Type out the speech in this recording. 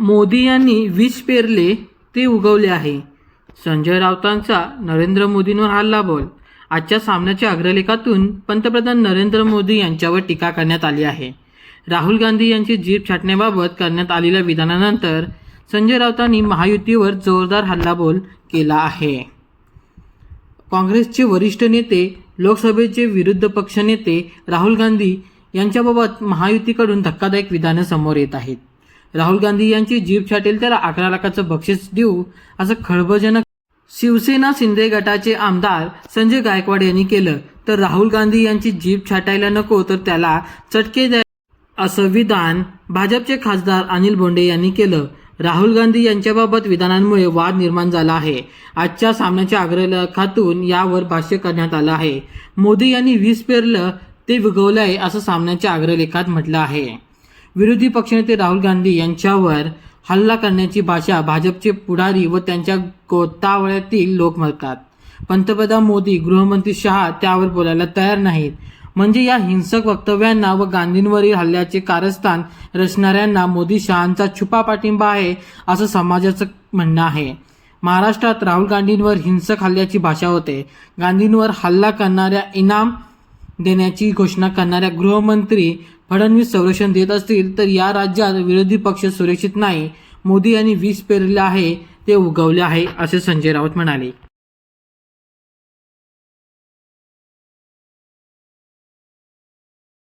मोदी यांनी वीज पेरले ते उगवले आहे. संजय राऊतांचा नरेंद्र मोदींवर हल्ला बोल आजच्या सामन्याच्या अग्रलेखातून पंतप्रधान नरेंद्र मोदी यांच्यावर टीका करण्यात आली आहे. राहुल गांधी यांची जीप छाटण्याबाबत करण्यात आलेल्या विधानानंतर संजय राऊतांनी महायुतीवर जोरदार हल्लाबोल केला आहे. काँग्रेसचे वरिष्ठ नेते लोकसभेचे विरुद्ध पक्षनेते राहुल गांधी यांच्याबाबत महायुतीकडून धक्कादायक विधानं समोर येत आहेत. राहुल गांधी यांची जीभ छाटेल त्याला अकरा लाखाचं बक्षीस देऊ असं खळबळजनक शिवसेना शिंदे गटाचे आमदार संजय गायकवाड यांनी केलं. तर राहुल गांधी यांची जीभ छाटायला नको तर त्याला चटके द्या. असं विधान भाजपचे खासदार अनिल बोंडे यांनी केलं. राहुल गांधी यांच्याबाबत विधानांमुळे वाद निर्माण झाला आहे. आजच्या सामन्याच्या अग्रलेखातून यावर भाष्य करण्यात आलं आहे. मोदी यांनी वीज पेरलं ते विगवलं आहे असं सामन्याच्या अग्रलेखात म्हटलं आहे. विरोधी पक्षनेते राहुल गांधी यांच्यावर हल्ला करण्याची भाषा भाजपचे पुढारी व त्यांच्या गोतावळ्यातील लोक म्हणतात. पंतप्रधान मोदी गृहमंत्री शहा त्यावर बोलायला तयार नाहीत. म्हणजे या हिंसक वक्तव्यांना व गांधींवरील हल्ल्याचे कारस्थान रचणाऱ्यांना मोदी शहांचा छुपा पाठिंबा आहे असं समाजाचं म्हणणं आहे. महाराष्ट्रात राहुल गांधींवर हिंसक हल्ल्याची भाषा होते. गांधींवर हल्ला करणाऱ्या इनाम देण्याची घोषणा करणाऱ्या गृहमंत्री फडणवीस संरक्षण देत असतील तर या राज्यात विरोधी पक्ष सुरक्षित नाही. मोदी यांनी वीज पेरले आहे ते उगवले आहे असे संजय राऊत म्हणाले.